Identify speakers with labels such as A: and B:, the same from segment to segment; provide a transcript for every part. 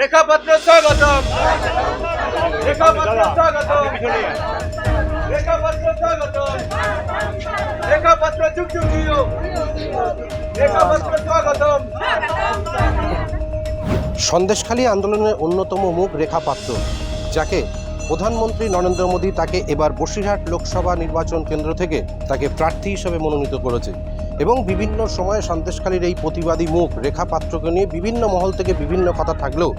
A: রেখাপত্র স্বাগতম। রেখাপত্র
B: সন্দেশখালী আন্দোলনের অন্যতম মুখ রেখাপাত্র যাকে প্রধানমন্ত্রী নরেন্দ্র মোদী তাকে এবার বসিরহাট লোকসভা নির্বাচন কেন্দ্র থেকে তাকে প্রার্থী হিসেবে মনোনীত করেছে এবং বিভিন্ন সময়ে সন্দেশখালীর এই প্রতিবাদী মুখ রেখা পাত্রকে নিয়ে বিভিন্ন মহল থেকে বিভিন্ন কথা থাকলেও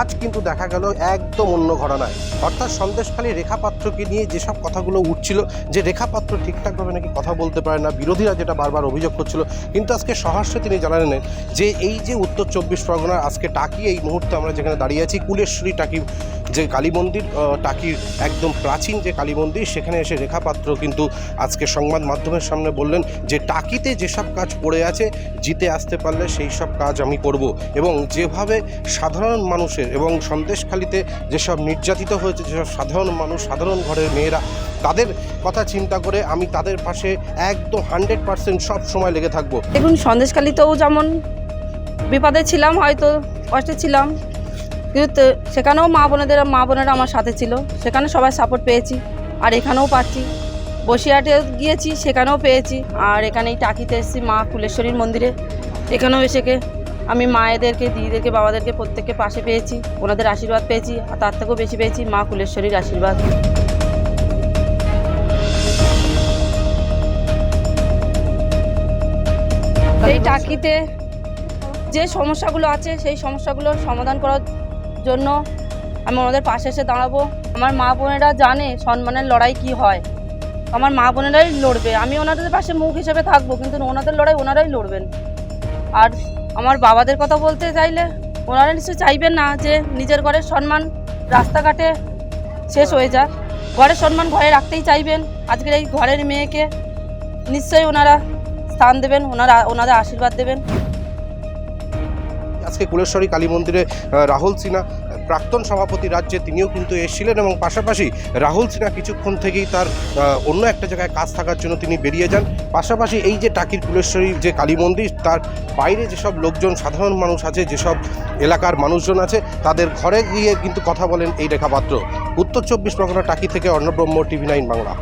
B: আজ কিন্তু দেখা গেল একদম অন্য ঘটনায় অর্থাৎ সন্দেশখালী রেখা পাত্রকে নিয়ে যেসব কথাগুলো উঠছিল, যে রেখা পাত্র ঠিকঠাকভাবে নাকি কথা বলতে পারে না, বিরোধীরা যেটা বারবার অভিযোগ করছিল, কিন্তু আজকে সহর্ষে তিনি জানালেন যে এই যে উত্তর চব্বিশ পরগনার আজকে টাকি, এই মুহূর্তে আমরা যেখানে দাঁড়িয়ে আছি, কুলেশ্বরী টাকি যে কালী মন্দির টাকির একদম প্রাচীন যে কালী মন্দির, সেখানে এসে রেখা পাত্র কিন্তু আজকে সংবাদ মাধ্যমের সামনে বললেন যে টাকিতে যেসব কাজ পড়ে আছে, জিতে আসতে পারলে সেই সব কাজ আমি করব। এবং যেভাবে সাধারণ মানুষের এবং সন্দেশখালিতে যেসব নির্যাতিত হয়েছে, যেসব সাধারণ মানুষ, সাধারণ ঘরের মেয়েরা, তাদের কথা চিন্তা করে আমি তাদের পাশে একদম হান্ড্রেড পার্সেন্ট সব সময় লেগে থাকব।
C: দেখুন, সন্দেশখালিতেও যেমন বিপদে ছিলাম, হয়তো কষ্টে ছিলাম কিন্তু সেখানেও মা বোনেদের, মা বোনেরা আমার সাথে ছিল। সেখানে সবাই সাপোর্ট পেয়েছি। আর এখানেও পাচ্ছি। বসিরহাটে গিয়েছি, সেখানেও পেয়েছি। আর এখানে এই টাকিতে এসেছি মা কুলেশ্বরীর মন্দিরে। এখানেও এসেকে আমি মায়েদেরকে, দিদিদেরকে, বাবাদেরকে প্রত্যেককে পাশে পেয়েছি। ওনাদের আশীর্বাদ পেয়েছি। আর তার থেকেও বেশি পেয়েছি মা কুলেশ্বরীর আশীর্বাদ। এই টাকিতে যে সমস্যাগুলো আছে, সেই সমস্যাগুলোর সমাধান করার জন্য আমি ওনাদের পাশে এসে দাঁড়াবো। আমার মা বোনেরা জানে সম্মানের লড়াই কি হয়। আমার মা বোনেরাই লড়বে। আমি ওনাদের পাশে মুখ হিসেবে থাকব, কিন্তু ওনাদের লড়াই ওনারাই লড়বেন। আর আমার বাবাদের কথা বলতে চাইলে ওনারা নিশ্চয়ই চাইবেন না যে নিজের ঘরের সম্মান রাস্তাঘাটে শেষ হয়ে যাক। ঘরের সম্মান ঘরে রাখতেই চাইবেন। আজকের এই ঘরের মেয়েকে নিশ্চয়ই ওনারা স্থান দেবেন, ওনারা, ওনাদের আশীর্বাদ দেবেন।
B: আজকে কুলেশ্বরী কালী মন্দিরে রাহুল সিনহা, প্রাক্তন সভাপতি রাজ্যে তিনিও কিন্তু এসেছিলেন এবং পাশাপাশি রাহুল সিনহা কিছুক্ষণ থেকেই তার অন্য একটা জায়গায় কাজ থাকার জন্য তিনি বেরিয়ে যান। পাশাপাশি এই যে টাকির কুলেশ্বরী যে কালী মন্দির, তার বাইরে যেসব লোকজন, সাধারণ মানুষ আছে, যেসব এলাকার মানুষজন আছে, তাদের ঘরে গিয়ে কিন্তু কথা বলেন এই রেখাপাত্র। উত্তর চব্বিশ পরগনা টাকি থেকে অন্নব্রহ্ম টিভি নাইন বাংলা।